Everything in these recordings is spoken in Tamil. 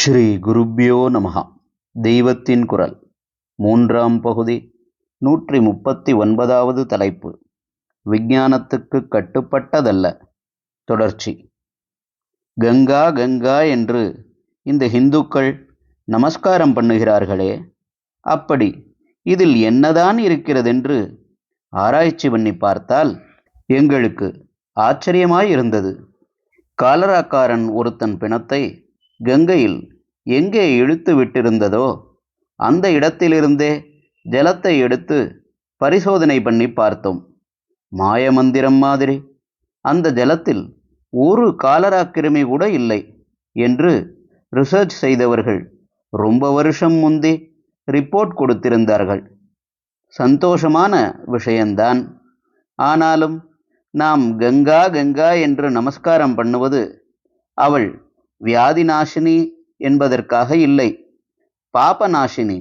ஸ்ரீ குருப்யோ நமஹா. தெய்வத்தின் குரல். மூன்றாம் பகுதி நூற்றி முப்பத்தி ஒன்பதாவது தலைப்பு. விஞ்ஞானத்துக்கு கட்டுப்பட்டதல்ல. தொடர்ச்சி. கங்கா கங்கா என்று இந்த இந்துக்கள் நமஸ்காரம் பண்ணுகிறார்களே அப்படி இதில் என்னதான் இருக்கிறதென்று ஆராய்ச்சி பண்ணி பார்த்தால் எங்களுக்கு ஆச்சரியமாயிருந்தது காலராக்காரன் ஒருத்தன் பிணத்தை கங்கையில் எங்கே இழுத்து விட்டிருந்ததோ அந்த இடத்திலிருந்தே ஜலத்தை எடுத்து பரிசோதனை பண்ணி பார்த்தோம். மாயமந்திரம் மாதிரி. அந்த ஜலத்தில் ஒரு காலரா கிருமி கூட இல்லை என்று ரிசர்ச் செய்தவர்கள் ரொம்ப வருஷம் முந்தி ரிப்போர்ட் கொடுத்திருந்தார்கள். சந்தோஷமான விஷயந்தான். ஆனாலும் நாம் கங்கா கங்கா என்று நமஸ்காரம் பண்ணுவது அவள் வியாதி நாசினி என்பதற்காக இல்லை. பாப நாசினி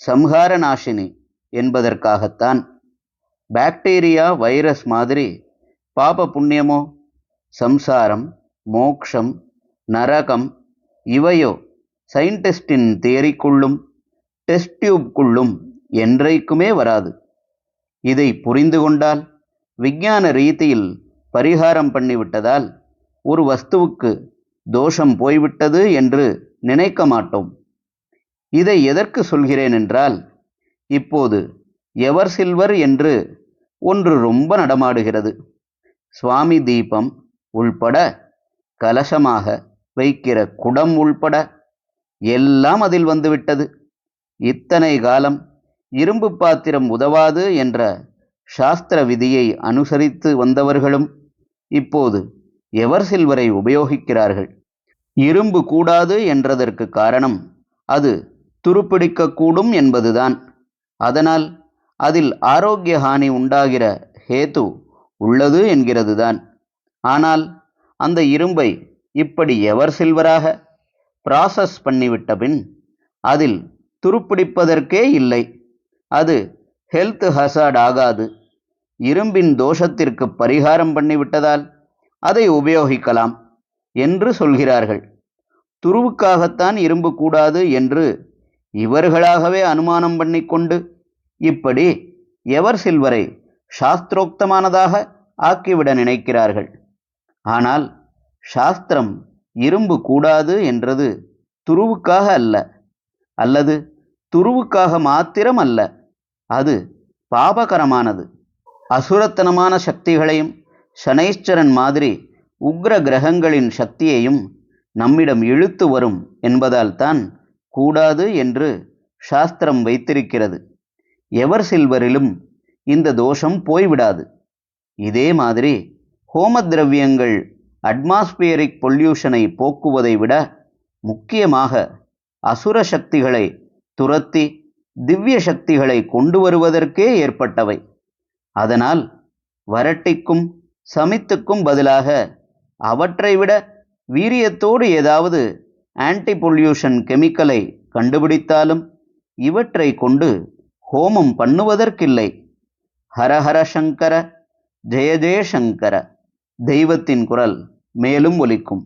சம்ஹார நாசினி என்பதற்காகத்தான். பாக்டீரியா வைரஸ் மாதிரி பாப புண்ணியமோ சம்சாரம் மோக்ஷம் நரகம் இவையோ சயின்டிஸ்டின் தியரிக்குள்ளும் டெஸ்ட் டியூப்குள்ளும் என்றைக்குமே வராது. இதை புரிந்து கொண்டால் விஞ்ஞான ரீதியில் பரிகாரம் பண்ணிவிட்டதால் ஒரு வஸ்துவுக்கு தோஷம் போய்விட்டது என்று நினைக்க மாட்டோம். இதை எதற்கு சொல்கிறேன் என்றால் இப்போது எவர் சில்வர் என்று ஒன்று ரொம்ப நடமாடுகிறது. சுவாமி தீபம் உள்பட கலசமாக வைக்கிற குடம் உள்பட எல்லாம் அதில் வந்துவிட்டது. இத்தனை காலம் இரும்பு பாத்திரம் உதவாது என்ற சாஸ்திர விதியை அனுசரித்து வந்தவர்களும் இப்போது எவர் சில்வரை உபயோகிக்கிறார்கள்? இரும்பு கூடாது என்றதற்கு காரணம் அது துருப்பிடிக்கக்கூடும் என்பதுதான். அதனால் அதில் ஆரோக்கிய ஹானி உண்டாகிற ஹேத்து உள்ளது என்கிறதுதான். ஆனால் அந்த இரும்பை இப்படி எவர் சில்வராக ப்ராசஸ் பண்ணிவிட்ட பின் அதில் துருப்பிடிப்பதற்கே இல்லை. அது ஹெல்த் ஹசார்ட் ஆகாது. இரும்பின் தோஷத்திற்கு பரிகாரம் பண்ணிவிட்டதால் அதை உபயோகிக்கலாம். என்று சொல்கிறார்கள். துருவுக்காகத்தான் இரும்பு கூடாது என்று இவர்களாகவே அனுமானம் பண்ணிக்கொண்டு இப்படி எவர் சில்வரை சாஸ்திரோக்தமானதாக ஆக்கிவிட நினைக்கிறார்கள். ஆனால் சாஸ்திரம் இரும்பு கூடாது என்றது துருவுக்காக அல்ல அல்லது துருவுக்காக மாத்திரம் அல்ல அது பாபகரமானது. அசுரத்தனமான சக்திகளையும் சனைஸ்வரன் மாதிரி உக்ர கிரகங்களின் சக்தியையும் நம்மிடம் இழுத்து வரும் என்பதால் தான் கூடாது என்று சாஸ்திரம் வைத்திருக்கிறது. எவர் சில்வரிலும் இந்த தோஷம் போய்விடாது. இதே மாதிரி ஹோம திரவியங்கள் அட்மாஸ்பியரிக் பொல்யூஷனை போக்குவதை விட முக்கியமாக அசுர சக்திகளை துரத்தி திவ்ய சக்திகளை கொண்டு வருவதற்கே ஏற்பட்டவை. அதனால் வரட்டிக்கும் சமித்துக்கும் பதிலாக அவற்றை விட வீரியத்தோடு ஏதாவது ஆன்டி பொல்யூஷன் கெமிக்கலை கண்டுபிடித்தாலும் இவற்றை கொண்டு ஹோமம் பண்ணுவதற்கில்லை. ஹரஹர சங்கர ஜெய ஜெயசங்கர தெய்வத்தின் குரல் மேலும் ஒலிக்கும்.